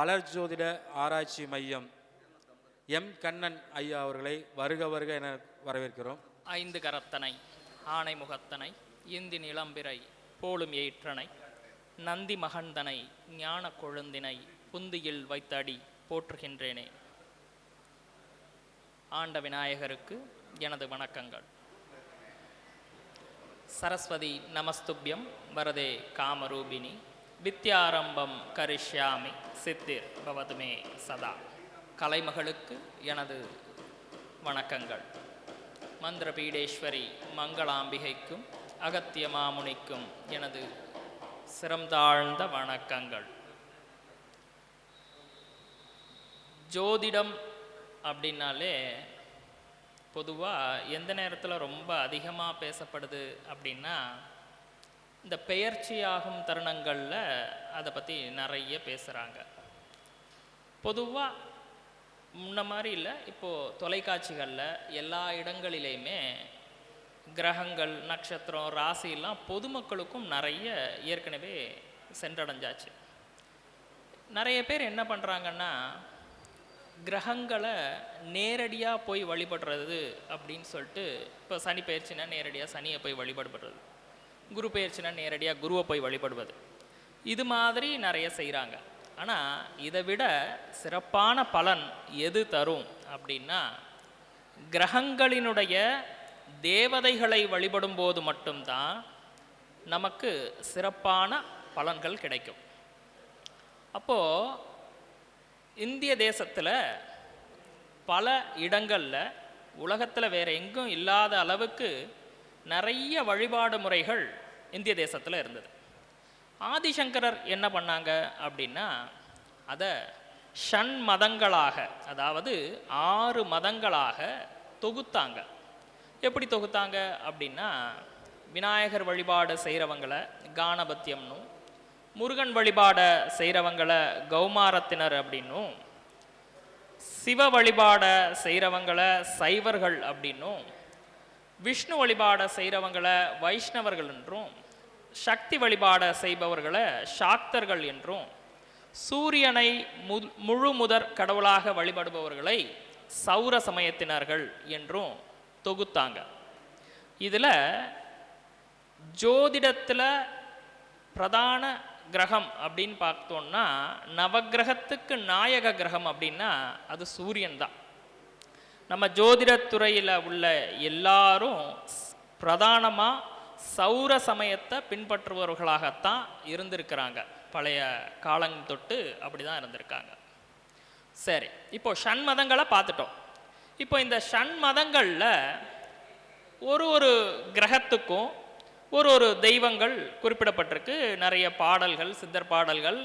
மலர் ஜோதிட ஆராய்ச்சி மையம் எம் கண்ணன் ஐயா அவர்களை வருக வருக என வரவேற்கிறோம். ஐந்து கரத்தனை ஆனை முகத்தனை இந்தி நிலம்பிரை போலும் ஏற்றனை நந்தி மகந்தனை ஞான கொழுந்தினை புந்தியில் வைத்தடி போற்றுகின்றேனே. ஆண்ட விநாயகருக்கு எனது வணக்கங்கள். சரஸ்வதி நமஸ்துப்யம் வரதே காமரூபினி வித்யாரம்பம் கரிஷ்யாமி சித்திர் பவதுமே சதா. கலைமகளுக்கு எனது வணக்கங்கள். மந்திரபீடேஸ்வரி மங்களாம்பிகைக்கும் அகத்திய மாமுனிக்கும் எனது சிறந்தாழ்ந்த வணக்கங்கள். ஜோதிடம் அப்படின்னாலே பொதுவாக எந்த நேரத்தில் ரொம்ப அதிகமாக பேசப்படுது அப்படின்னா இந்த பெயர்ச்சியாகும் தருணங்களில் அதை பற்றி நிறைய பேசுகிறாங்க பொதுவாக முன்ன மாதிரி இல்லை இப்போது தொலைக்காட்சிகளில் எல்லா இடங்களிலையுமே கிரகங்கள் நட்சத்திரம் ராசிலாம் பொதுமக்களுக்கும் நிறைய ஏற்கனவே சென்றடைஞ்சாச்சு. நிறைய பேர் என்ன பண்ணுறாங்கன்னா கிரகங்களை நேரடியாக போய் வழிபடுறது அப்படின்னு சொல்லிட்டு இப்போ சனி பயிற்சினா நேரடியாக சனியை போய் வழிபடுறது. குரு பயிற்சினா நேரடியாக குருவை போய் வழிபடுவது. இது மாதிரி நிறைய செய்கிறாங்க ஆனால் இதை விட சிறப்பான பலன் எது தரும் அப்படின்னா கிரகங்களினுடைய தேவதைகளை வழிபடும் போது மட்டும்தான் நமக்கு சிறப்பான பலன்கள் கிடைக்கும். அப்போது இந்திய தேசத்தில் பல இடங்களில் உலகத்தில் வேறு எங்கும் இல்லாத அளவுக்கு நிறைய வழிபாடு முறைகள் இந்திய தேசத்தில் இருந்தது. ஆதிசங்கரர் என்ன பண்ணாங்க அப்படின்னா அதை ஷண் மதங்களாக அதாவது ஆறு மதங்களாக தொகுத்தாங்க. எப்படி தொகுத்தாங்க அப்படின்னா விநாயகர் வழிபாடு செய்கிறவங்களை கானபத்தியம்னும் முருகன் வழிபாட செய்கிறவங்களை கௌமாரத்தினர் அப்படின்னும் சிவ வழிபாட செய்கிறவங்களை சைவர்கள் அப்படின்னும் விஷ்ணு வழிபாட செய்கிறவங்களை வைஷ்ணவர்கள் என்றும் சக்தி வழிபாட செய்பவர்களை சாக்தர்கள் என்றும் சூரியனை மு முழு முதற் கடவுளாக வழிபடுபவர்களை சௌர சமயத்தினர்கள் என்றும் தொகுத்தாங்க. இதில் ஜோதிடத்தில் பிரதான கிரகம் அப்படின்னு பார்த்தோம்னா நவக்கிரகத்துக்கு நாயக கிரகம் அப்படின்னா அது சூரியன் தான். நம்ம ஜோதிடத்துறையில் உள்ள எல்லாரும் பிரதானமாக சௌர சமயத்தை பின்பற்றுபவர்களாகத்தான் இருந்திருக்கிறாங்க. பழைய காலங் தொட்டு அப்படி தான் இருந்திருக்காங்க. சரி இப்போ ஷண்மதங்களை பார்த்துட்டோம். இப்போ இந்த ஷண்மதங்களில் ஒரு ஒரு கிரகத்துக்கும் ஒரு ஒரு தெய்வங்கள் குறிப்பிடப்பட்டிருக்கு. நிறைய பாடல்கள் சித்தர் பாடல்கள்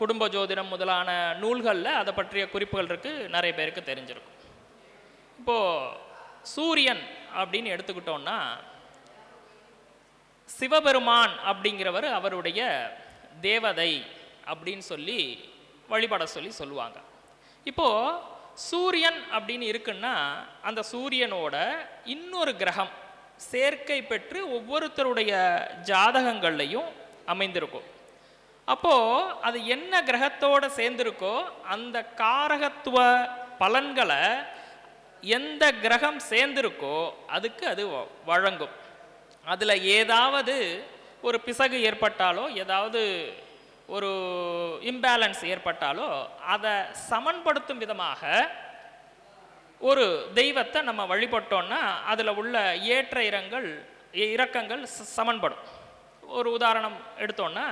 குடும்ப ஜோதிடம் முதலான நூல்களில் அதை பற்றிய குறிப்புகள் இருக்குது நிறைய பேருக்கு தெரிஞ்சிருக்கும். இப்போது சூரியன் அப்படின்னு எடுத்துக்கிட்டோம்னா சிவபெருமான் அப்படிங்கிறவர் அவருடைய தேவதை அப்படின்னு சொல்லி வழிபட சொல்லி சொல்லுவாங்க. இப்போது சூரியன் அப்படின்னு இருக்குன்னா அந்த சூரியனோட இன்னொரு கிரகம் சேர்க்கை பெற்று ஒவ்வொருத்தருடைய ஜாதகங்கள்லையும் அமைந்திருக்கும். அப்போது அது என்ன கிரகத்தோட சேர்ந்திருக்கோ அந்த காரகத்துவ பலன்களை எந்த கிரகம் சேர்ந்திருக்கோ அதுக்கு அது வ- வழங்கும். அதில் ஏதாவது ஒரு பிசகு ஏற்பட்டாலோ ஏதாவது ஒரு இம்பேலன்ஸ் ஏற்பட்டாலோ அதை சமன்படுத்தும் விதமாக ஒரு தெய்வத்தை நம்ம வழிபட்டோன்னா அதில் உள்ள ஏற்ற இரங்கள் இறக்கங்கள் ச- சமன்படும். ஒரு உதாரணம் எடுத்தோன்னா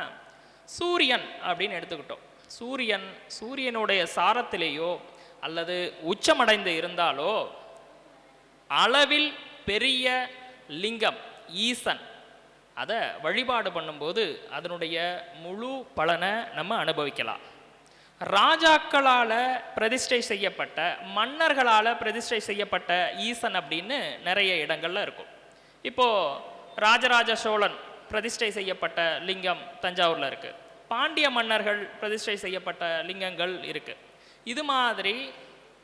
சூரியன் அப்படின்னு எடுத்துக்கிட்டோம். சூரியன் சூரியனுடைய சாரத்திலேயோ அல்லது உச்சமடைந்து இருந்தாலோ அளவில் பெரிய லிங்கம் ஈசன் அதை வழிபாடு பண்ணும்போது அதனுடைய முழு பலனை நம்ம அனுபவிக்கலாம். ராஜாக்களால் பிரதிஷ்டை செய்யப்பட்ட மன்னர்களால் பிரதிஷ்டை செய்யப்பட்ட ஈசன் அப்படின்னு நிறைய இடங்களில் இருக்கும். இப்போது ராஜராஜ சோழன் பிரதிஷ்டை செய்யப்பட்ட லிங்கம் தஞ்சாவூரில் இருக்குது பாண்டிய மன்னர்கள் பிரதிஷ்டை செய்யப்பட்ட லிங்கங்கள் இருக்குது இது மாதிரி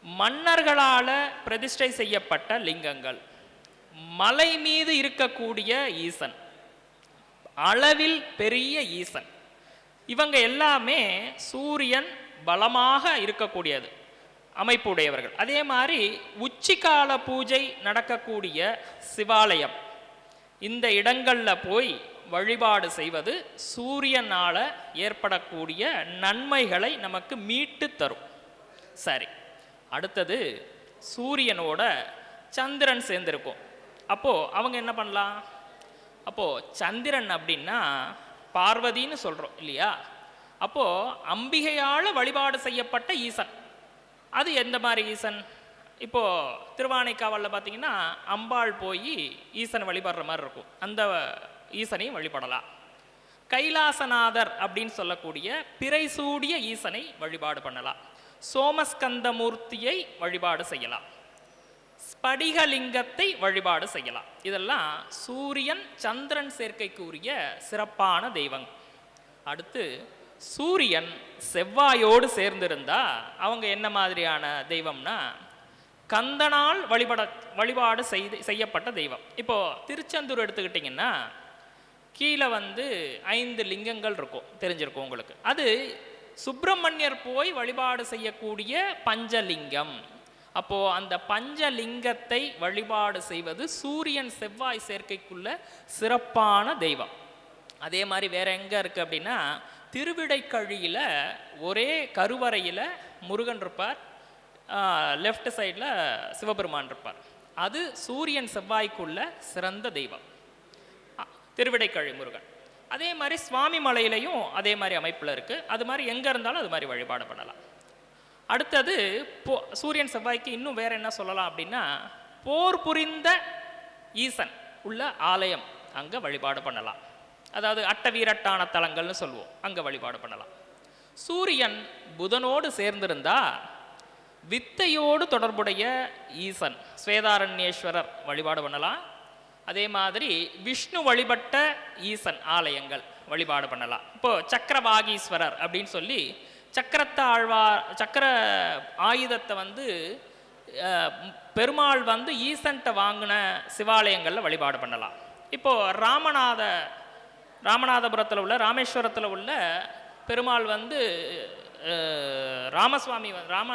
மன்னர்களால் பிரதிஷ்டை செய்யப்பட்ட லிங்கங்கள். மலை மீது இருக்கக்கூடிய ஈசன். அளவில் பெரிய ஈசன். இவங்க எல்லாமே சூரியன் பலமாக இருக்கக்கூடியது. அமைப்புடையவர்கள். அதே மாதிரி உச்சிக்கால பூஜை நடக்கக்கூடிய சிவாலயம். இந்த இடங்களில் போய் வழிபாடு செய்வது சூரியனால ஏற்படக்கூடிய நன்மைகளை நமக்கு மீட்டு தரும். சரி. அடுத்தது சூரியனோட சந்திரன் சேர்ந்துருக்கும். அப்போது அவங்க என்ன பண்ணலாம்? அப்போது சந்திரன் அப்படின்னா பார்வதின்னு சொல்கிறோம் இல்லையா? அப்போது அம்பிகையால் வழிபாடு செய்யப்பட்ட ஈசன். அது எந்த மாதிரி ஈசன்? இப்போது திருவானைக்காவலில் பார்த்தீங்கன்னா அம்பாள் போய் ஈசன் வழிபடுற மாதிரி இருக்கும். அந்த ஈசனையும் வழிபடலாம். கைலாசநாதர் அப்படின்னு சொல்லக்கூடிய பிறை சூடிய ஈசனை வழிபாடு பண்ணலாம். சோமஸ்கந்தமூர்த்தியை வழிபாடு செய்யலாம். ஸ்படிகலிங்கத்தை வழிபாடு செய்யலாம். இதெல்லாம் சூரியன் சந்திரன் சேர்க்கைக்கு உரிய சிறப்பான தெய்வங்கள் அடுத்து சூரியன் செவ்வாயோடு சேர்ந்திருந்தா அவங்க என்ன மாதிரியான தெய்வம்னா கந்தனால் வழிபட வழிபாடு செய்து செய்யப்பட்ட தெய்வம். இப்போ திருச்செந்தூர் எடுத்துக்கிட்டிங்கன்னா கீழே வந்து ஐந்து லிங்கங்கள் இருக்கும் தெரிஞ்சிருக்கும் உங்களுக்கு. அது சுப்பிரமணியர் போய் வழிபாடு செய்யக்கூடிய பஞ்சலிங்கம். அப்போ அந்த பஞ்சலிங்கத்தை வழிபாடு செய்வது சூரியன் செவ்வாய் சேர்க்கைக்குள்ள சிறப்பான தெய்வம். அதே மாதிரி வேற எங்க இருக்கு அப்படின்னா திருவிடைக்கழியில ஒரே கருவறையில முருகன் இருப்பார். லெஃப்ட் சைடில் சிவபெருமான் இருப்பார். அது சூரியன் செவ்வாய்க்குள்ள சிறந்த தெய்வம். திருவிடைக்கழி முருகன். அதே மாதிரி சுவாமி மலையிலையும் அதே மாதிரி அமைப்பில் இருக்குது அது மாதிரி எங்கே இருந்தாலும் அது மாதிரி வழிபாடு பண்ணலாம். அடுத்தது போ சூரியன் செவ்வாய்க்கு இன்னும் வேறு என்ன சொல்லலாம் அப்படின்னா போர் புரிந்த ஈசன் உள்ள ஆலயம் அங்கே வழிபாடு பண்ணலாம். அதாவது அட்டவீரட்டான தலங்கள்னு சொல்லுவோம். அங்கே வழிபாடு பண்ணலாம். சூரியன் புதனோடு சேர்ந்திருந்தா வித்தையோடு தொடர்புடைய ஈசன் ஸ்வேதாரண்யேஸ்வரர் வழிபாடு பண்ணலாம். அதே மாதிரி விஷ்ணு வழிபட்ட ஈசன் ஆலயங்கள் வழிபாடு பண்ணலாம். இப்போ சக்கரவாகீஸ்வரர் அப்படின்னு சொல்லி சக்கரத்தை ஆழ்வார் சக்கர ஆயுதத்தை வந்து பெருமாள் வந்து ஈசன்ட்ட வாங்கின சிவாலயங்களில் வழிபாடு பண்ணலாம். இப்போது ராமநாத ராமநாதபுரத்தில் உள்ள ராமேஸ்வரத்தில் உள்ள பெருமாள் வந்து ராமசுவாமி ராம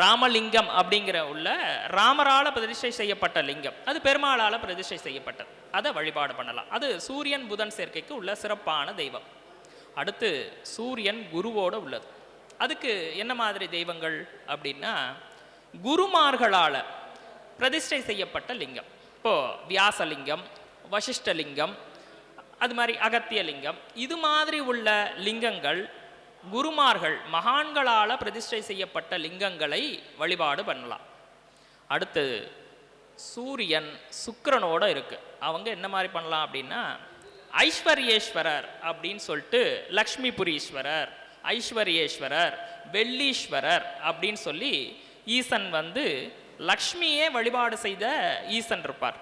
ராமலிங்கம் அப்படிங்கிற உள்ள ராமரால் பிரதிஷ்டை செய்யப்பட்ட லிங்கம். அது பெருமாளால் பிரதிஷ்டை செய்யப்பட்டது. அதை வழிபாடு பண்ணலாம். அது சூரியன் புதன் சேர்க்கைக்கு உள்ள சிறப்பான தெய்வம். அடுத்து சூரியன் குருவோடு உள்ளது. அதுக்கு என்ன மாதிரி தெய்வங்கள் அப்படின்னா குருமார்களால் பிரதிஷ்டை செய்யப்பட்ட லிங்கம். இப்போது வியாசலிங்கம் வசிஷ்டலிங்கம் அது மாதிரி அகத்திய லிங்கம் இது மாதிரி உள்ள லிங்கங்கள் குருமார்கள் மகான்களால் பிரதிஷ்டை செய்யப்பட்ட லிங்கங்களை வழிபாடு பண்ணலாம். அடுத்து சூரியன் சுக்கிரனோட இருக்குது அவங்க என்ன மாதிரி பண்ணலாம் அப்படின்னா ஐஸ்வர்யேஸ்வரர் அப்படின்னு சொல்லிட்டு லக்ஷ்மிபுரீஸ்வரர் ஐஸ்வர்யேஸ்வரர் வெள்ளீஸ்வரர் அப்படின்னு சொல்லி ஈசன் வந்து லக்ஷ்மியே வழிபாடு செய்த ஈசன் இருப்பார்.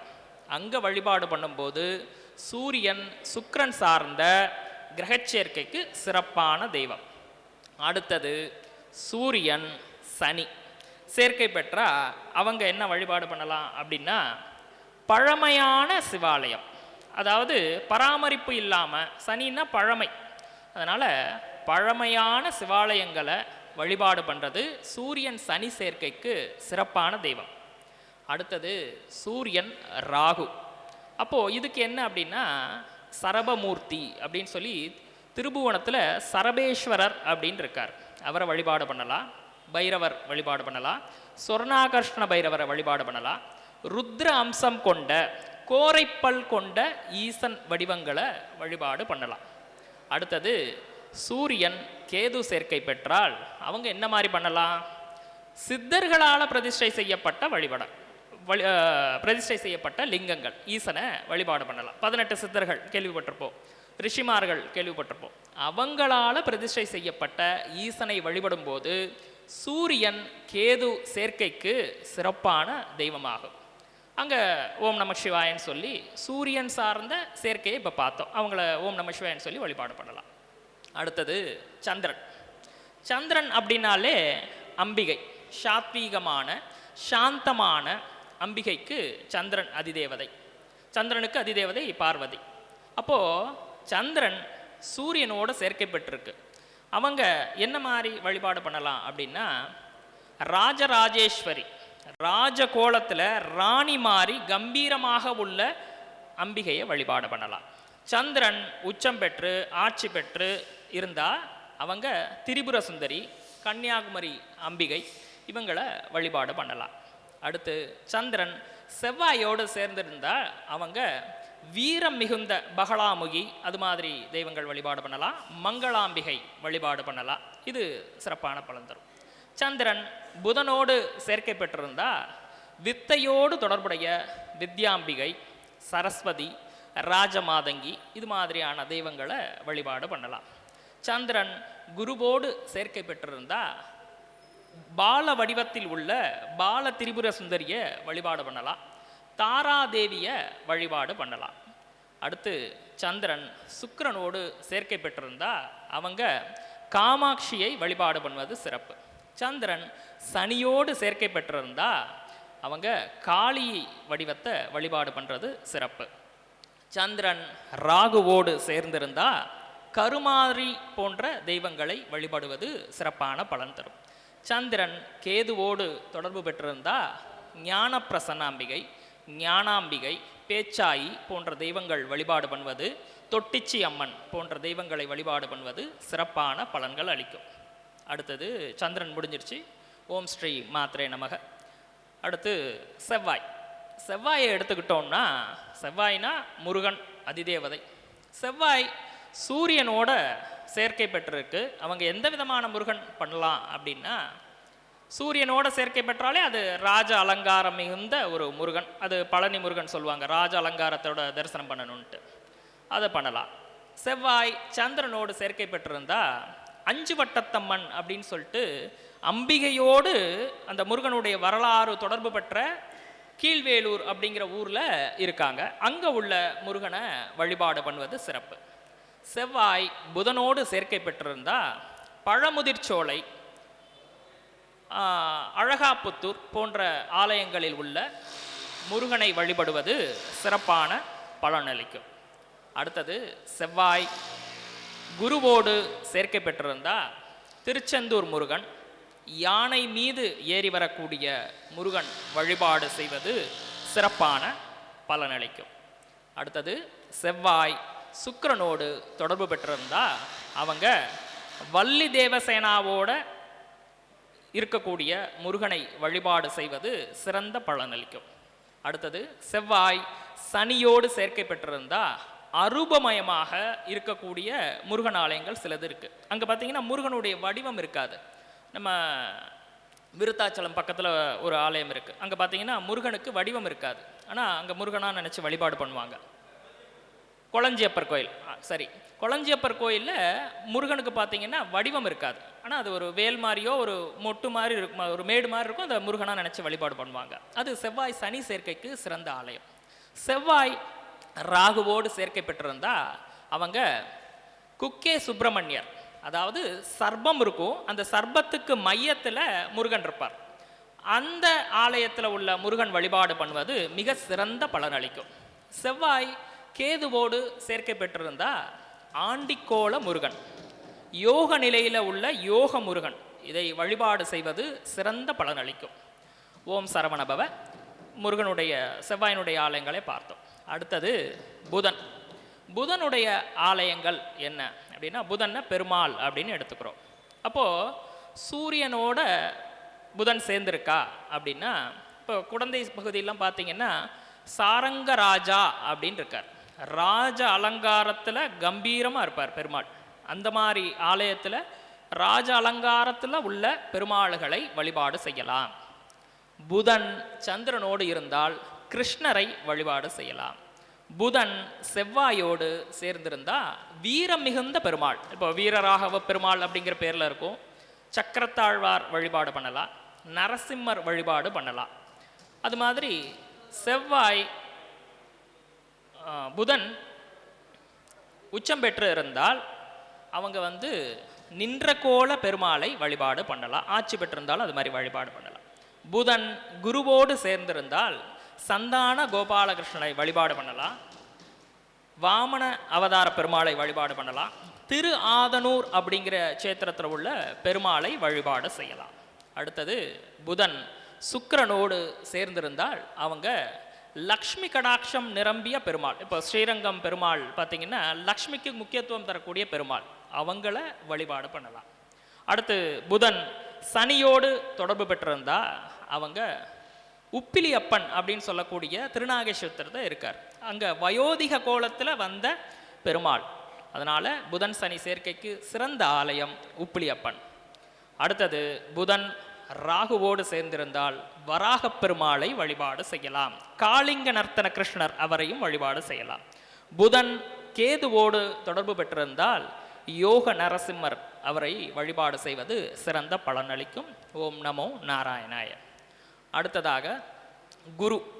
அங்கே வழிபாடு பண்ணும்போது சூரியன் சுக்கிரன் சார்ந்த கிரகச்சேர்க்கைக்கு சிறப்பான தெய்வம். அடுத்தது சூரியன் சனி. சேர்க்கை பெற்றா அவங்க என்ன வழிபாடு பண்ணலாம் அப்படின்னா பழமையான சிவாலயம். அதாவது பராமரிப்பு இல்லாமல் சனின்னா பழமை. அதனால் பழமையான சிவாலயங்களை வழிபாடு பண்ணுறது சூரியன் சனி சேர்க்கைக்கு சிறப்பான தெய்வம். அடுத்தது சூரியன் ராகு. அப்போது இதுக்கு என்ன அப்படின்னா சரபமூர்த்தி அப்படின்னு சொல்லி திருபுவனத்தில் சரபேஸ்வரர் அப்படின்னு இருக்கார். அவரை வழிபாடு பண்ணலாம். பைரவர் வழிபாடு பண்ணலாம். சொர்ணாகர்ஷ்ண பைரவரை வழிபாடு பண்ணலாம். ருத்ர அம்சம் கொண்ட கோரைப்பல் கொண்ட ஈசன் வடிவங்களை வழிபாடு பண்ணலாம். அடுத்தது சூரியன் கேது சேர்க்கை பெற்றால் அவங்க என்ன மாதிரி பண்ணலாம்? சித்தர்களால் பிரதிஷ்டை செய்யப்பட்ட வழிபட வழி பிரதிஷ்டை செய்யப்பட்ட லிங்கங்கள் ஈசனை வழிபாடு பண்ணலாம். பதினெட்டு சித்தர்கள் கேள்விப்பட்டிருப்போம். ரிஷிமார்கள் கேள்விப்பட்டிருப்போம். அவங்களால பிரதிஷ்டை செய்யப்பட்ட ஈசனை வழிபடும்போது சூரியன் கேது சேர்க்கைக்கு சிறப்பான தெய்வமாகும். அங்கே ஓம் நம சிவாயன்னு சொல்லி சூரியன் சார்ந்த சேர்க்கையை இப்போ பார்த்தோம். அவங்கள ஓம் நம சிவாயன்னு சொல்லி வழிபாடு பண்ணலாம். அடுத்தது சந்திரன். சந்திரன் அப்படின்னாலே அம்பிகை சாத்வீகமான சாந்தமான அம்பிகைக்கு சந்திரன் அதிதேவதை. சந்திரனுக்கு அதிதேவதை பார்வதி. அப்போது சந்திரன் சூரியனோட சேர்க்கை பெற்றிருக்கு அவங்க என்ன மாதிரி வழிபாடு பண்ணலாம் அப்படின்னா ராஜராஜேஸ்வரி ராஜகோலத்தில் ராணி மாதிரி கம்பீரமாக உள்ள அம்பிகையை வழிபாடு பண்ணலாம். சந்திரன் உச்சம் பெற்று ஆட்சி பெற்று இருந்தால் அவங்க திரிபுர சுந்தரி கன்னியாகுமரி அம்பிகை இவங்களை வழிபாடு பண்ணலாம். அடுத்து சந்திரன் செவ்வாயோடு சேர்ந்திருந்தால் அவங்க வீரம் மிகுந்த பகலாமுகி அது மாதிரி தெய்வங்கள் வழிபாடு பண்ணலாம். மங்களாம்பிகை வழிபாடு பண்ணலாம். இது சிறப்பான பலன் தரும். சந்திரன் புதனோடு சேர்க்கை பெற்றிருந்தா வித்தையோடு தொடர்புடைய வித்யாம்பிகை சரஸ்வதி ராஜமாதங்கி இது மாதிரியான தெய்வங்களை வழிபாடு பண்ணலாம். சந்திரன் குருவோடு சேர்க்கை பெற்றிருந்தா பால வடிவத்தில் உள்ள பால திரிபுர சுந்தரியை வழிபாடு பண்ணலாம். தாராதேவியை வழிபாடு பண்ணலாம். அடுத்து சந்திரன் சுக்கரனோடு சேர்க்கை பெற்றிருந்தா அவங்க காமாட்சியை வழிபாடு பண்ணுவது சிறப்பு. சந்திரன் சனியோடு சேர்க்கை பெற்றிருந்தா அவங்க காளி வடிவத்தை வழிபாடு பண்ணுறது சிறப்பு. சந்திரன் ராகுவோடு சேர்ந்திருந்தா கருமாரி போன்ற தெய்வங்களை வழிபடுவது சிறப்பான பலன் தரும். சந்திரன் கேதுவோடு தொடர்பு பெற்றிருந்தா ஞான பிரசன்னாம்பிகை ஞானாம்பிகை பேச்சாயி போன்ற தெய்வங்கள் வழிபாடு பண்ணுவது தொட்டிச்சி அம்மன் போன்ற தெய்வங்களை வழிபாடு பண்ணுவது சிறப்பான பலன்கள் அளிக்கும். அடுத்தது சந்திரன் முடிஞ்சிருச்சு. ஓம் ஸ்ரீ மாத்ரே நமக. அடுத்து செவ்வாய். செவ்வாயை எடுத்துக்கிட்டோம்னா செவ்வாய்னா முருகன் அதிதேவதை. செவ்வாய் சூரியனோட சேர்க்கை பெற்றிருக்கு. அவங்க எந்த விதமான முருகன் பண்ணலாம் அப்படின்னா சூரியனோட சேர்க்கை பெற்றாலே அது ராஜ அலங்காரம் மிகுந்த ஒரு முருகன். அது பழனி முருகன் சொல்லுவாங்க ராஜ அலங்காரத்தோட தரிசனம் பண்ணணுன்ட்டு அதை பண்ணலாம். செவ்வாய் சந்திரனோடு சேர்க்கை பெற்றிருந்தா அஞ்சு வட்டத்தம்மன் அப்படின்னு சொல்லிட்டு அம்பிகையோடு அந்த முருகனுடைய வரலாறு தொடர்பு பெற்ற கீழ்வேலூர் அப்படிங்கிற ஊரில் இருக்காங்க. அங்கே உள்ள முருகனை வழிபாடு பண்ணுவது சிறப்பு. செவ்வாய் புதனோடு சேர்க்கை பெற்றிருந்தா பழமுதிர்ச்சோலை அழகாப்புத்தூர் போன்ற ஆலயங்களில் உள்ள முருகனை வழிபடுவது சிறப்பான பலனளிக்கும். அடுத்தது செவ்வாய். குருவோடு சேர்க்கை பெற்றிருந்தா திருச்செந்தூர் முருகன் யானை மீது ஏறி வரக்கூடிய முருகன் வழிபாடு செய்வது சிறப்பான பலனளிக்கும். அடுத்தது செவ்வாய். சுக்கிரனோடு தொடர்பு பெற்றிருந்தா அவங்க வள்ளி தேவசேனாவோட இருக்கக்கூடிய முருகனை வழிபாடு செய்வது சிறந்த பலனளிக்கும். அடுத்தது செவ்வாய் சனியோடு சேர்க்கை பெற்றிருந்தால் அரூபமயமாக இருக்கக்கூடிய முருகன் ஆலயங்கள் சிலது இருக்குது அங்கே பார்த்தீங்கன்னா முருகனுடைய வடிவம் இருக்காது. நம்ம விருத்தாச்சலம் பக்கத்தில் ஒரு ஆலயம் இருக்குது அங்கே பார்த்தீங்கன்னா முருகனுக்கு வடிவம் இருக்காது. ஆனால் அங்கே முருகனாக நினச்சி வழிபாடு பண்ணுவாங்க. கொளஞ்சியப்பர் கோயில். சரி. கொளஞ்சியப்பர் கோயிலில் முருகனுக்கு பார்த்தீங்கன்னா வடிவம் இருக்காது. ஆனால் அது ஒரு வேல் மாதிரியோ ஒரு மொட்டு மாதிரி இருக்கும் ஒரு மேடு மாதிரி இருக்கும். அதை முருகனாக நினச்சி வழிபாடு பண்ணுவாங்க. அது செவ்வாய் சனி சேர்க்கைக்கு சிறந்த ஆலயம். செவ்வாய் ராகுவோடு சேர்க்கை பெற்றிருந்தா அவங்க குக்கே சுப்பிரமணியர் அதாவது சர்பம் இருக்கும். அந்த சர்பத்துக்கு மையத்தில் முருகன் இருப்பார். அந்த ஆலயத்தில் உள்ள முருகன் வழிபாடு பண்ணுவது மிக சிறந்த பலன் அளிக்கும் செவ்வாய் கேதுவோடு சேர்க்கை பெற்றிருந்தா ஆண்டிக்கோள முருகன். யோக நிலையில் உள்ள யோக முருகன். இதை வழிபாடு செய்வது சிறந்த பலனளிக்கும் ஓம் சரவணபவ முருகனுடைய செவ்வாயினுடைய ஆலயங்களை பார்த்தோம். அடுத்தது புதன். புதனுடைய ஆலயங்கள் என்ன அப்படின்னா புதனை பெருமாள் அப்படின்னு எடுத்துக்கிறோம். அப்போது சூரியனோட புதன் சேர்ந்திருக்கா அப்படின்னா இப்போ குழந்தை பகுதியெல்லாம் பார்த்தீங்கன்னா சாரங்க ராஜா அப்படின்னு இருக்கார். ராஜ அலங்காரத்தில் கம்பீரமாக இருப்பார் பெருமாள். அந்த மாதிரி ஆலயத்தில் ராஜ அலங்காரத்தில் உள்ள பெருமாள்களை வழிபாடு செய்யலாம். புதன் சந்திரனோடு இருந்தால் கிருஷ்ணரை வழிபாடு செய்யலாம். புதன் செவ்வாயோடு சேர்ந்திருந்தா வீரம் மிகுந்த பெருமாள். இப்போ வீரராகவ பெருமாள் அப்படிங்கிற பேரில் இருக்கும். சக்கரத்தாழ்வார் வழிபாடு பண்ணலாம். நரசிம்மர் வழிபாடு பண்ணலாம். அது மாதிரி செவ்வாய் புதன் உச்சம் பெற்று இருந்தால் அவங்க வந்து நின்ற கோல பெருமாளை வழிபாடு பண்ணலாம். ஆட்சி பெற்றிருந்தாலும் அது மாதிரி வழிபாடு பண்ணலாம். புதன் குருவோடு சேர்ந்திருந்தால் சந்தான கோபாலகிருஷ்ணனை வழிபாடு பண்ணலாம். வாமன அவதார பெருமாளை வழிபாடு பண்ணலாம். திரு ஆதனூர் அப்படிங்கிற சேத்திரத்தில் உள்ள பெருமாளை வழிபாடு செய்யலாம். அடுத்தது புதன் சுக்கரனோடு சேர்ந்திருந்தால் அவங்க லக்ஷ்மி கடாட்சம் நிரம்பிய பெருமாள். இப்போ ஸ்ரீரங்கம் பெருமாள் பார்த்தீங்கன்னா லக்ஷ்மிக்கு முக்கியத்துவம் தரக்கூடிய பெருமாள். அவங்கள வழிபாடு பண்ணலாம். அடுத்து புதன் சனியோடு தொடர்பு பெற்றிருந்தா அவங்க உப்பிலியப்பன் அப்படின்னு சொல்லக்கூடிய திருநாகேஸ்வரத்தில் இருக்கார். அங்கே வயோதிக கோலத்தில் வந்த பெருமாள். அதனால் புதன் சனி சேர்க்கைக்கு சிறந்த ஆலயம் உப்பிலியப்பன். அடுத்தது புதன் ராகுவோடு சேர்ந்திருந்தால் வராகப் பெருமாளை வழிபாடு செய்யலாம். காளிங்க நர்த்தன கிருஷ்ணர் அவரையும் வழிபாடு செய்யலாம். புதன் கேதுவோடு தொடர்பு பெற்றிருந்தால் யோக நரசிம்மர் அவரை வழிபாடு செய்வது சிறந்த பலனளிக்கும் ஓம் நமோ நாராயணாய. அடுத்ததாக குரு.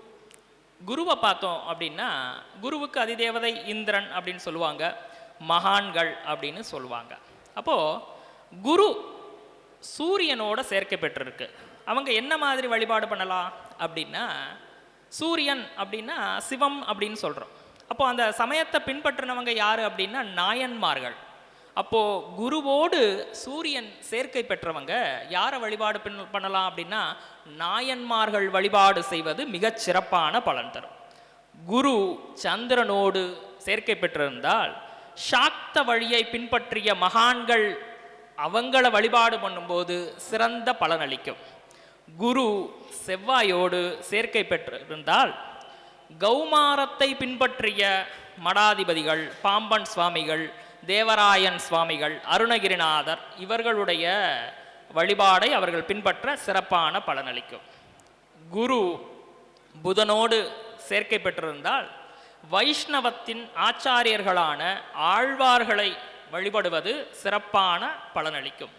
குருவை பார்த்தோம் அப்படின்னா குருவுக்கு அதிதேவதை இந்திரன் அப்படின்னு சொல்லுவாங்க. மகான்கள் அப்படின்னு சொல்லுவாங்க. அப்போது குரு சூரியனோட சேர்க்கை பெற்றிருக்கு. அவங்க என்ன மாதிரி வழிபாடு பண்ணலாம் அப்படின்னா சூரியன் அப்படின்னா சிவம் அப்படின்னு சொல்கிறோம் அப்போ அந்த சமயத்தை பின்பற்றினவங்க யார் அப்படின்னா நாயன்மார்கள். அப்போது குருவோடு சூரியன் சேர்க்கை பெற்றவங்க யாரை வழிபாடு பின் பண்ணலாம் அப்படின்னா நாயன்மார்கள் வழிபாடு செய்வது மிகச் சிறப்பான பலன் தரும். குரு சந்திரனோடு சேர்க்கை பெற்றிருந்தால் சாக்த வழியை பின்பற்றிய மகான்கள் அவங்கள வழிபாடு பண்ணும்போது சிறந்த பலனளிக்கும் குரு செவ்வாயோடு சேர்க்கை பெற்றிருந்தால் கௌமாரத்தை பின்பற்றிய மடாதிபதிகள் பாம்பன் சுவாமிகள் தேவராயன் சுவாமிகள் அருணகிரிநாதர் இவர்களுடைய வழிபாடை அவர்கள் பின்பற்ற சிறப்பான பலனளிக்கும் குரு புதனோடு சேர்க்கை பெற்றிருந்தால் வைஷ்ணவத்தின் ஆச்சாரியர்களான ஆழ்வார்களை வழிபடுவது சிறப்பான பலனளிக்கும்.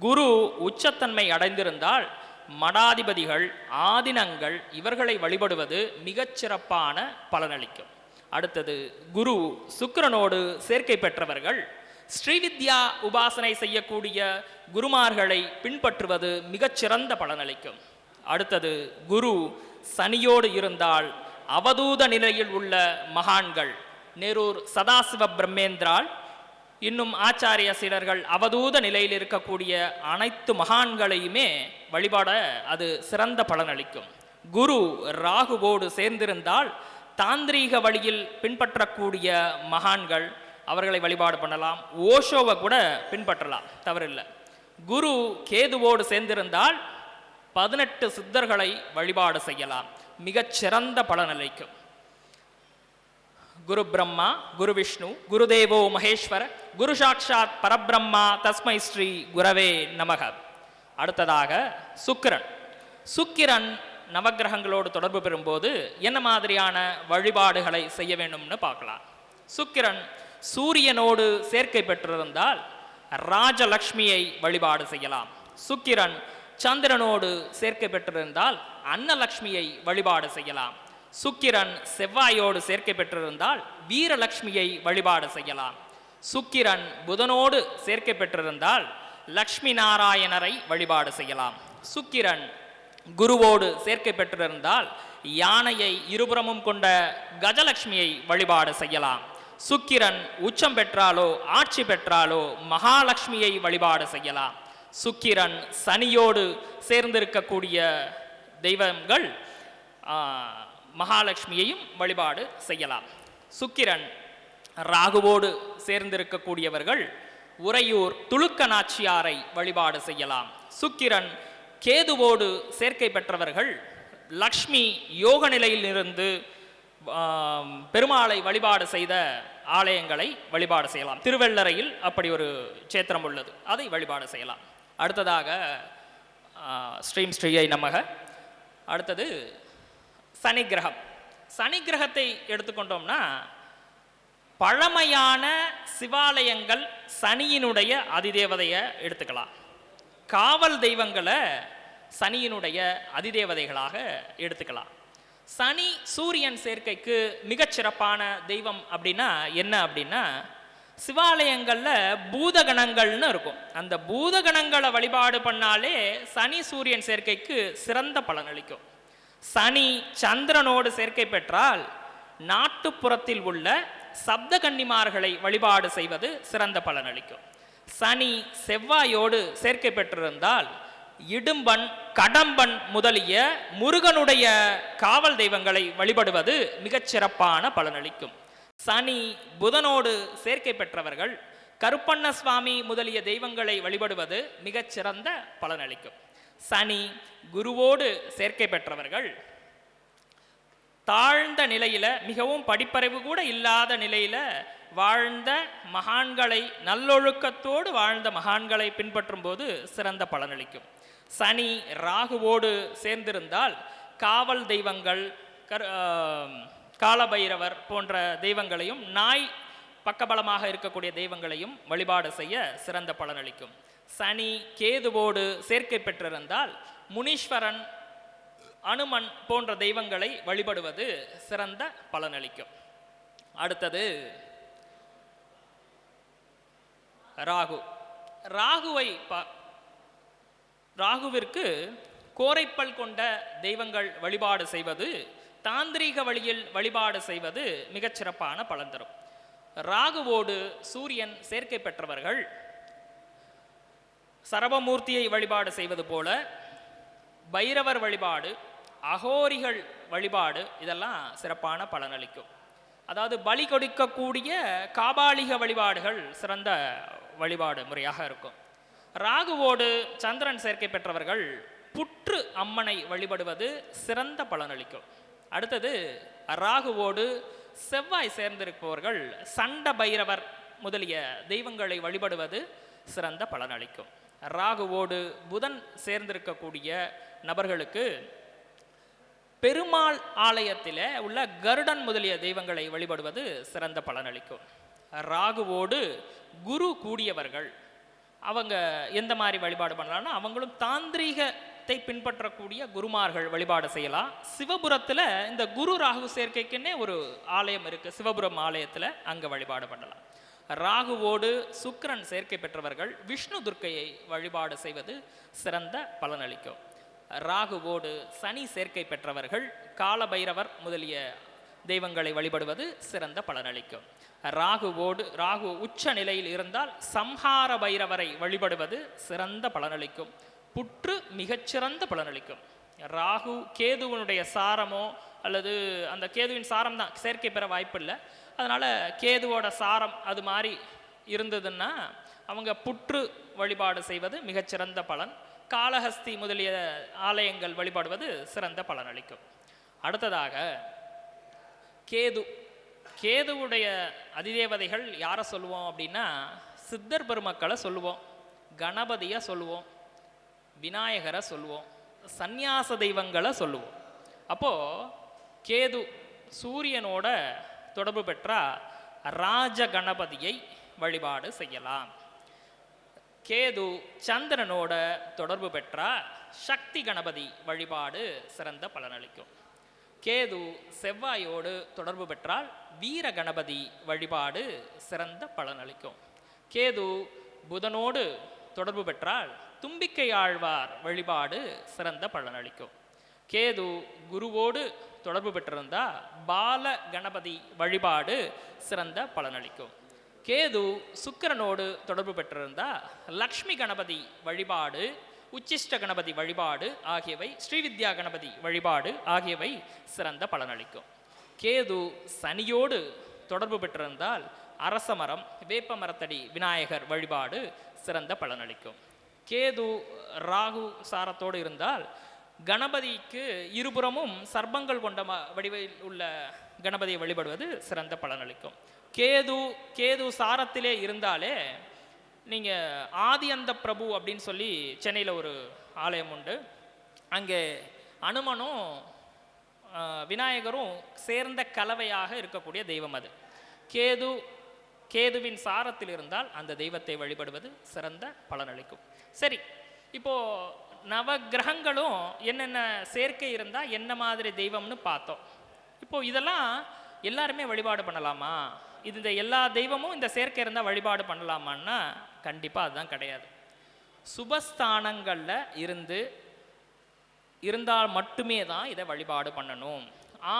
குரு உச்சத்தன்மை அடைந்திருந்தால் மடாதிபதிகள் ஆதினங்கள் இவர்களை வழிபடுவது மிகச்சிறப்பான பலனளிக்கும். அடுத்தது குரு சுக்கிரனோடு சேர்க்கை பெற்றவர்கள் ஸ்ரீவித்யா உபாசனை செய்யக்கூடிய குருமார்களை பின்பற்றுவது மிகச்சிறந்த பலனளிக்கும். அடுத்தது குரு சனியோடு இருந்தால் அவதூத நிலையில் உள்ள மகான்கள் நெரூர் சதாசிவ பிரம்மேந்திரால் இன்னும் ஆச்சாரிய சீடர்கள் அவதூத நிலையில் இருக்கக்கூடிய அனைத்து மகான்களையுமே வழிபாட அது சிறந்த பலனளிக்கும். குரு ராகுவோடு சேர்ந்திருந்தால் தாந்திரீக வழியில் பின்பற்றக்கூடிய மகான்கள் அவர்களை வழிபாடு பண்ணலாம். ஓஷோவை கூட பின்பற்றலாம் தவறில்லை. குரு கேதுவோடு சேர்ந்திருந்தால் பதினெட்டு சித்தர்களை வழிபாடு செய்யலாம். மிகச்சிறந்த பலனளிக்கும். குரு பிரம்மா குரு விஷ்ணு குருதேவோ மகேஸ்வர குரு சாட்சாத் பரபிரம்மா தஸ்மை ஸ்ரீ குரவே நமக. அடுத்ததாக சுக்கிரன். சுக்கிரன் நவக்கிரகங்களோடு தொடர்பு பெறும்போது என்ன மாதிரியான வழிபாடுகளை செய்ய வேண்டும்னு பார்க்கலாம். சுக்கிரன் சூரியனோடு சேர்க்கை பெற்றிருந்தால் ராஜலக்ஷ்மியை வழிபாடு செய்யலாம். சுக்கிரன் சந்திரனோடு சேர்க்கை பெற்றிருந்தால் அன்னலக்ஷ்மியை வழிபாடு செய்யலாம். சுக்கிரன் செவ்வாயோடு சேர்க்கை பெற்றிருந்தால் வீரலக்ஷ்மியை வழிபாடு செய்யலாம். சுக்கிரன் புதனோடு சேர்க்கை பெற்றிருந்தால் லக்ஷ்மி நாராயணரை வழிபாடு செய்யலாம். சுக்கிரன் குருவோடு சேர்க்கை பெற்றிருந்தால் யானையை இருபுறமும் கொண்ட கஜலட்சுமியை வழிபாடு செய்யலாம். சுக்கிரன் உச்சம் பெற்றாலோ ஆட்சி பெற்றாலோ மகாலட்சுமியை வழிபாடு செய்யலாம். சுக்கிரன் சனியோடு சேர்ந்திருக்கக்கூடிய தெய்வங்கள் மகாலட்சுமியையும் வழிபாடு செய்யலாம். சுக்கிரன் ராகுவோடு சேர்ந்திருக்கக்கூடியவர்கள் உறையூர் துளுக்க நாச்சியாரை வழிபாடு செய்யலாம். சுக்கிரன் கேதுவோடு சேர்க்கை பெற்றவர்கள் லக்ஷ்மி யோக நிலையிலிருந்து பெருமாளை வழிபாடு செய்த ஆலயங்களை வழிபாடு செய்யலாம். திருவெள்ளரையில் அப்படி ஒரு சேத்திரம் உள்ளது. அதை வழிபாடு செய்யலாம். அடுத்ததாக ஸ்ரீம் ஸ்ரீயை நமக. அடுத்தது சனி கிரகம் சனி கிரகத்தை எடுத்துக்கொண்டோம்னா பழமையான சிவாலயங்கள் சனியினுடைய அதிதேவதையை எடுத்துக்கலாம். காவல் தெய்வங்களை சனியினுடைய அதிதேவதைகளாக எடுத்துக்கலாம். சனி சூரியன் சேர்க்கைக்கு மிகச்சிறப்பான தெய்வம் அப்படின்னா என்ன அப்படின்னா சிவாலயங்களில் பூதகணங்கள்னு இருக்கும். அந்த பூதகணங்களை வழிபாடு பண்ணாலே சனி சூரியன் சேர்க்கைக்கு சிறந்த பலனளிக்கும் சனி சந்திரனோடு சேர்க்கை பெற்றால் நாட்டுப்புறத்தில் உள்ள சப்த கன்னிமார்களை வழிபாடு செய்வது சிறந்த பலனளிக்கும். சனி செவ்வாயோடு சேர்க்கை பெற்றிருந்தால் இடும்பன் கடம்பன் முதலிய முருகனுடைய காவல் தெய்வங்களை வழிபடுவது மிகச்சிறப்பான பலனளிக்கும். சனி புதனோடு சேர்க்கை பெற்றவர்கள் கருப்பண்ண சுவாமி முதலிய தெய்வங்களை வழிபடுவது மிகச்சிறந்த பலனளிக்கும். சனி குருவோடு சேர்க்கை பெற்றவர்கள் தாழ்ந்த நிலையில் மிகவும் படிப்பறிவு கூட இல்லாத நிலையில் வாழ்ந்த மகான்களை நல்லொழுக்கத்தோடு வாழ்ந்த மகான்களை பின்பற்றும் போது சிறந்த பலனளிக்கும். சனி ராகுவோடு சேர்ந்திருந்தால் காவல் தெய்வங்கள் கரு காலபைரவர் போன்ற தெய்வங்களையும் நாய் பக்கபலமாக இருக்கக்கூடிய தெய்வங்களையும் வழிபாடு செய்ய சிறந்த பலனளிக்கும். சனி கேதுவோடு சேர்க்கை பெற்றிருந்தால் முனீஸ்வரன் அனுமன் போன்ற தெய்வங்களை வழிபடுவது சிறந்த பலனளிக்கும். அடுத்தது ராகு. ராகுவை ராகுவிற்கு கோரைப்பல் கொண்ட தெய்வங்கள் வழிபாடு செய்வது தாந்திரீக வழியில் வழிபாடு செய்வது மிகச்சிறப்பான பலன் தரும். ராகுவோடு சூரியன் சேர்க்கை பெற்றவர்கள் சரபமூர்த்தியை வழிபாடு செய்வது போல பைரவர் வழிபாடு அகோரிகள் வழிபாடு இதெல்லாம் சிறப்பான பலனளிக்கும். அதாவது பலி கொடுக்கக்கூடிய காபாலிக வழிபாடுகள் சிறந்த வழிபாடு முறையாக இருக்கும். ராகுவோடு சந்திரன் சேர்க்கை பெற்றவர்கள் புற்று அம்மனை வழிபடுவது சிறந்த பலனளிக்கும். அடுத்தது ராகுவோடு செவ்வாய் சேர்ந்திருப்பவர்கள் சண்ட பைரவர் முதலிய தெய்வங்களை வழிபடுவது சிறந்த பலனளிக்கும். ராகுவோடு புதன் சேர்ந்திருக்கக்கூடிய நபர்களுக்கு பெருமாள் ஆலயத்தில் உள்ள கருடன் முதலிய தெய்வங்களை வழிபடுவது சிறந்த பலனளிக்கும். ராகுவோடு குரு கூடியவர்கள் அவங்க எந்த மாதிரி வழிபாடு பண்ணலாம்னா அவங்களும் தாந்திரீகத்தை பின்பற்றக்கூடிய குருமார்கள் வழிபாடு செய்யலாம். சிவபுரத்தில் இந்த குரு ராகு சேர்க்கைக்குன்னே ஒரு ஆலயம் இருக்குது சிவபுரம் ஆலயத்தில் அங்கே வழிபாடு பண்ணலாம். ராகுவோடு சுக்கரன் சேர்க்கை பெற்றவர்கள் விஷ்ணு துர்க்கையை வழிபாடு செய்வது சிறந்த பலனளிக்கும். ராகுவோடு சனி சேர்க்கை பெற்றவர்கள் காலபைரவர் முதலிய தெய்வங்களை வழிபடுவது சிறந்த பலனளிக்கும். ராகுவோடு ராகு உச்ச நிலையில் இருந்தால் சம்ஹார பைரவரை வழிபடுவது சிறந்த பலனளிக்கும். புற்று மிகச்சிறந்த பலனளிக்கும். ராகு கேதுவனுடைய சாரமோ அல்லது அந்த கேதுவின் சாரம் தான் சேர்க்கை பெற வாய்ப்பில்லை. அதனால் கேதுவோட சாரம் அது மாதிரி இருந்ததுன்னா அவங்க புற்று வழிபாடு செய்வது மிகச்சிறந்த பலன். காளஹஸ்தி முதலிய ஆலயங்கள் வழிபாடுவது சிறந்த பலனளிக்கும் அடுத்ததாக கேது. கேதுவுடைய அதிதேவதைகள் யாரை சொல்லுவோம் அப்படின்னா சித்தர் பெருமக்களை சொல்லுவோம் கணபதியை சொல்லுவோம் விநாயகரை சொல்லுவோம் சந்நியாச தெய்வங்களை சொல்லுவோம். அப்போது கேது சூரியனோட தொடர்பு பெற்றால் ராஜ கணபதியை வழிபாடு செய்யலாம். கேது சந்திரனோட தொடர்பு பெற்றா சக்தி கணபதி வழிபாடு சிறந்த பலனளிக்கும். கேது செவ்வாயோடு தொடர்பு பெற்றால் வீர கணபதி வழிபாடு சிறந்த பலனளிக்கும். கேது புதனோடு தொடர்பு பெற்றால் தும்பிக்கை ஆழ்வார் வழிபாடு சிறந்த பலனளிக்கும். கேது குருவோடு தொடர்பு பெற்றிருந்தால் பால கணபதி வழிபாடு சிறந்த பலனளிக்கும். கேது சுக்கிரனோடு தொடர்பு பெற்றிருந்தா லக்ஷ்மி கணபதி வழிபாடு உச்சிஷ்ட கணபதி வழிபாடு ஆகியவை ஸ்ரீவித்யா கணபதி வழிபாடு ஆகியவை சிறந்த பலனளிக்கும். கேது சனியோடு தொடர்பு பெற்றிருந்தால் அரச மரம் வேப்ப மரத்தடி விநாயகர் வழிபாடு சிறந்த பலனளிக்கும். கேது ராகு சாரத்தோடு இருந்தால் கணபதிக்கு இருபுறமும் சர்பங்கள் கொண்ட ம- வடிவில் உள்ள கணபதியை வழிபடுவது சிறந்த பலனளிக்கும். கேது கேது சாரத்திலே இருந்தாலே நீங்கள் ஆதி அந்த பிரபு அப்படின்னு சொல்லி சென்னையில் ஒரு ஆலயம் உண்டு. அங்கே அனுமனும் விநாயகரும் சேர்ந்த கலவையாக இருக்கக்கூடிய தெய்வம் அது. கேது கேதுவின் சாரத்தில் இருந்தால் அந்த தெய்வத்தை வழிபடுவது சிறந்த பலனளிக்கும். சரி இப்போ நவ கிரகங்களும் என்னென்ன சேர்க்கை இருந்தால் என்ன மாதிரி தெய்வம்னு பார்த்தோம். இப்போ இதெல்லாம் எல்லாருமே வழிபாடு பண்ணலாமா? இது இந்த எல்லா தெய்வமும் இந்த சேர்க்கை இருந்தால் வழிபாடு பண்ணலாமான்னா கண்டிப்பாக அதுதான் கிடையாது. சுபஸ்தானங்களில் இருந்து இருந்தால் மட்டுமே தான் இதை வழிபாடு பண்ணணும்.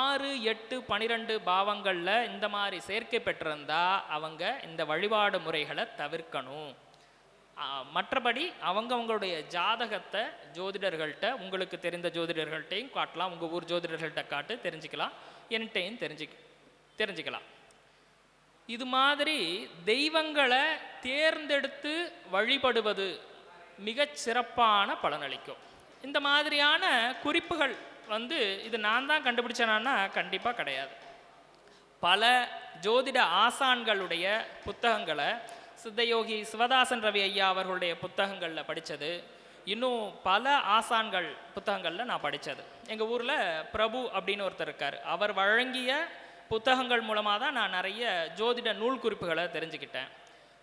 ஆறு எட்டு பனிரெண்டு பாவங்களில் இந்த மாதிரி சேர்க்கை பெற்றிருந்தா அவங்க இந்த வழிபாடு முறைகளை தவிர்க்கணும். மற்றபடி அவங்கவங்களுடைய ஜாதகத்தை ஜோதிடர்கள்ட்ட உங்களுக்கு தெரிந்த ஜோதிடர்கள்ட்டையும் காட்டலாம். உங்கள் ஊர் ஜோதிடர்கள்ட்ட காட்டு தெரிஞ்சுக்கலாம். என்கிட்டையும் தெரிஞ்சு தெரிஞ்சுக்கலாம். இது மாதிரி தெய்வங்களை தேர்ந்தெடுத்து வழிபடுவது மிகச் சிறப்பான பலனளிக்கும். இந்த மாதிரியான குறிப்புகள் வந்து இது நான் தான் கண்டுபிடிச்சேனான்னா கண்டிப்பாக கிடையாது. பல ஜோதிட ஆசான்களுடைய புத்தகங்களை சித்தயோகி சிவதாசன் ரவி ஐயா அவர்களுடைய புத்தகங்களில் படித்தது இன்னும் பல ஆசான்கள் புத்தகங்களில் நான் படித்தது எங்கள் ஊரில் பிரபு அப்படின்னு ஒருத்தர் இருக்கார். அவர் வழங்கிய புத்தகங்கள் மூலமாக தான் நான் நிறைய ஜோதிட நூல் குறிப்புகளை தெரிஞ்சுக்கிட்டேன்.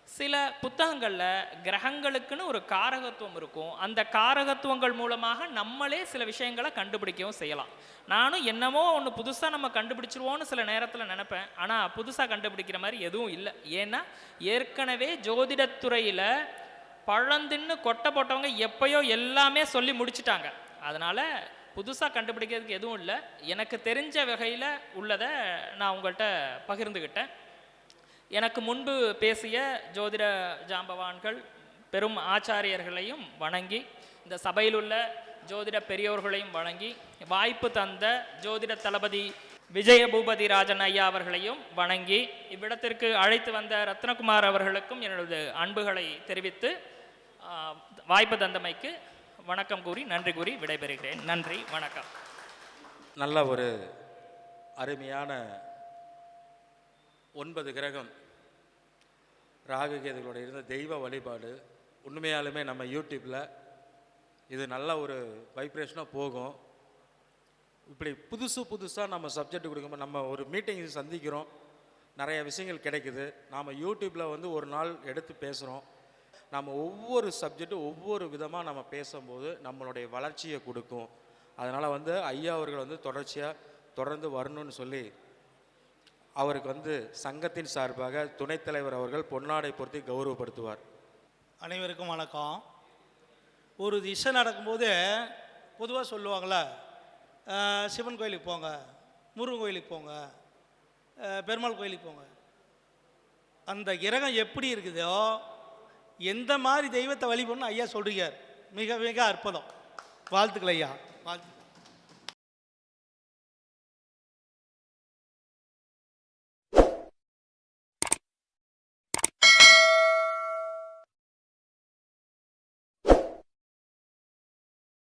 சில புத்தகங்களில் கிரகங்களுக்குன்னு ஒரு காரகத்துவம் இருக்கும். அந்த காரகத்துவங்கள் மூலமாக நம்மளே சில விஷயங்களை கண்டுபிடிக்கவும் செய்யலாம். நானும் என்னமோ ஒன்று புதுசாக நம்ம கண்டுபிடிச்சிருவோன்னு சில நேரத்தில் நினப்பேன். ஆனால் புதுசாக கண்டுபிடிக்கிற மாதிரி எதுவும் இல்லை. ஏன்னா ஏற்கனவே ஜோதிடத்துறையில் பழந்தின்னு கொட்டை போட்டவங்க எப்பயோ எல்லாமே சொல்லி முடிச்சிட்டாங்க. அதனால் புதுசாக கண்டுபிடிக்கிறதுக்கு எதுவும் இல்லை. எனக்கு தெரிஞ்ச வகையில் உள்ளதை நான் உங்கள்கிட்ட பகிர்ந்துக்கிட்டேன் எனக்கு முன்பு பேசிய ஜோதிட ஜாம்பவான்கள் பெரும் ஆச்சாரியர்களையும் வணங்கி இந்த சபையில் உள்ள ஜோதிட பெரியோர்களையும் வணங்கி வாய்ப்பு தந்த ஜோதிட தளபதி விஜய பூபதி ராஜன் ஐயா அவர்களையும் வணங்கி இவ்விடத்திற்கு அழைத்து வந்த ரத்னகுமார் அவர்களுக்கும் எனது அன்புகளை தெரிவித்து வாய்ப்பு தந்தமைக்கு வணக்கம் கூறி நன்றி கூறி விடைபெறுகிறேன். நன்றி வணக்கம். நல்ல ஒரு அருமையான ஒன்பது கிரகம். ராகுகேதுகளோட இருந்த தெய்வ வழிபாடு. உண்மையாலுமே நம்ம யூடியூப்பில் இது நல்ல ஒரு வைப்ரேஷனாக போகும். இப்படி புதுசு புதுசாக நம்ம சப்ஜெக்ட் கொடுக்கும்போது நம்ம ஒரு மீட்டிங் சந்திக்கிறோம். நிறைய விஷயங்கள் கிடைக்குது. நாம் யூடியூப்பில் வந்து ஒரு நாள் எடுத்து பேசுகிறோம் நம்ம ஒவ்வொரு சப்ஜெக்ட்டும் ஒவ்வொரு விதமாக நம்ம பேசும்போது நம்மளுடைய வளர்ச்சியை கொடுக்கும். அதனால் வந்து ஐயா அவர்கள் வந்து தொடர்ச்சியாக தொடர்ந்து வரணும்னு சொல்லி அவருக்கு வந்து சங்கத்தின் சார்பாக துணைத் தலைவர் அவர்கள் பொன்னாடை பொருத்தி கௌரவப்படுத்துவார். அனைவருக்கும் வணக்கம். ஒரு திசை நடக்கும்போது பொதுவாக சொல்லுவாங்கள சிவன் கோயிலுக்கு போங்க முருகன் கோயிலுக்கு போங்க பெருமாள் கோயிலுக்கு போங்க. அந்த கிரகம் எப்படி இருக்குதோ எந்த மாதிரி தெய்வத்தை வழிபடணும் ஐயா சொல்கிறீங்க மிக மிக அற்புதம். வாழ்த்துக்கள் ஐயா. வாழ்த்து